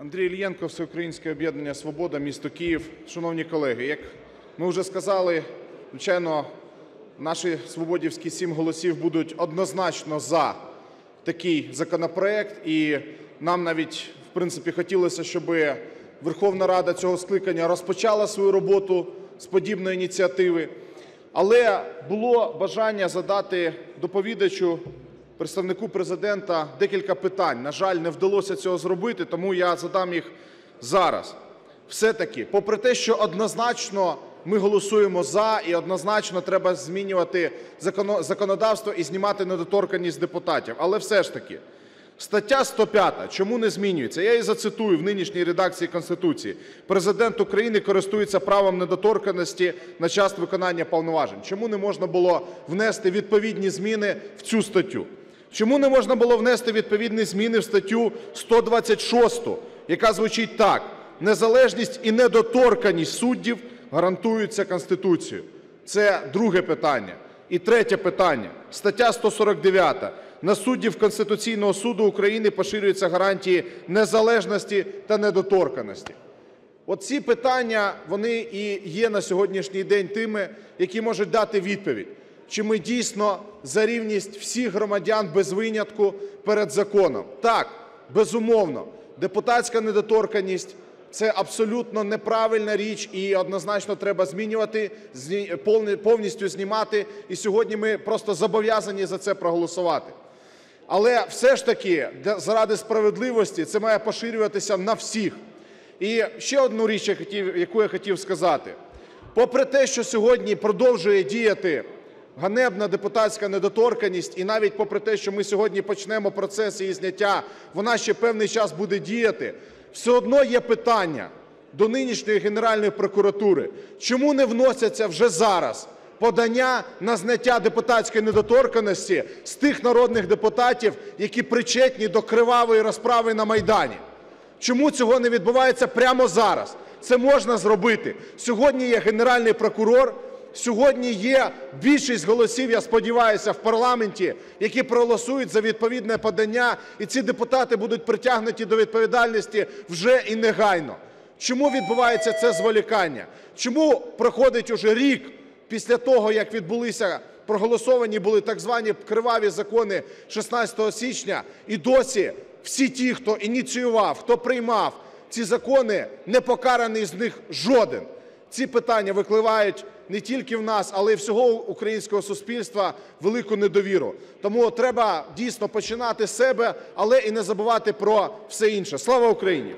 Андрій Ільєнко, Всеукраїнське об'єднання Свобода, місто Київ. Шановні колеги, як ми вже сказали, звичайно, наші свободівські сім голосів будуть однозначно за такий законопроект. І нам навіть, в принципі, хотілося, щоб Верховна Рада цього скликання розпочала свою роботу з подібної ініціативи. Але було бажання задати доповідачу представнику Президента декілька питань. На жаль, не вдалося цього зробити, тому я задам їх зараз. Все-таки, попри те, що однозначно ми голосуємо "за" і однозначно треба змінювати законодавство і знімати недоторканність депутатів, але все ж таки стаття 105 чому не змінюється? Я її зацитую в нинішній редакції Конституції: "Президент України користується правом недоторканності на час виконання повноважень". Чому не можна було внести відповідні зміни в цю статтю? Чому не можна було внести відповідні зміни в статтю 126, яка звучить так: "Незалежність і недоторканність суддів гарантуються Конституцією"? Це друге питання. І третє питання. Стаття 149. На суддів Конституційного Суду України поширюються гарантії незалежності та недоторканності. Оці питання, вони і є на сьогоднішній день тими, які можуть дати відповідь, чи ми дійсно за рівність всіх громадян без винятку перед законом. Так, безумовно, депутатська недоторканність – це абсолютно неправильна річ і однозначно треба змінювати, повністю знімати. І сьогодні ми просто зобов'язані за це проголосувати. Але все ж таки заради справедливості це має поширюватися на всіх. І ще одну річ, яку я хотів сказати. Попри те, що сьогодні продовжує діяти ганебна депутатська недоторканність, і навіть попри те, що ми сьогодні почнемо процес її зняття, вона ще певний час буде діяти, все одно є питання до нинішньої Генеральної прокуратури. Чому не вносяться вже зараз подання на зняття депутатської недоторканності з тих народних депутатів, які причетні до кривавої розправи на Майдані? Чому цього не відбувається прямо зараз? Це можна зробити. Сьогодні є Генеральний прокурор, сьогодні є більшість голосів, я сподіваюся, в парламенті, які проголосують за відповідне подання, і ці депутати будуть притягнуті до відповідальності вже і негайно. Чому відбувається це зволікання? Чому проходить уже рік після того, як відбулися проголосовані були так звані криваві закони 16 січня, і досі всі ті, хто ініціював, хто приймав ці закони, не покараний з них жоден. Ці питання викликають не тільки в нас, але й всього українського суспільства велику недовіру. Тому треба дійсно починати з себе, але і не забувати про все інше. Слава Україні!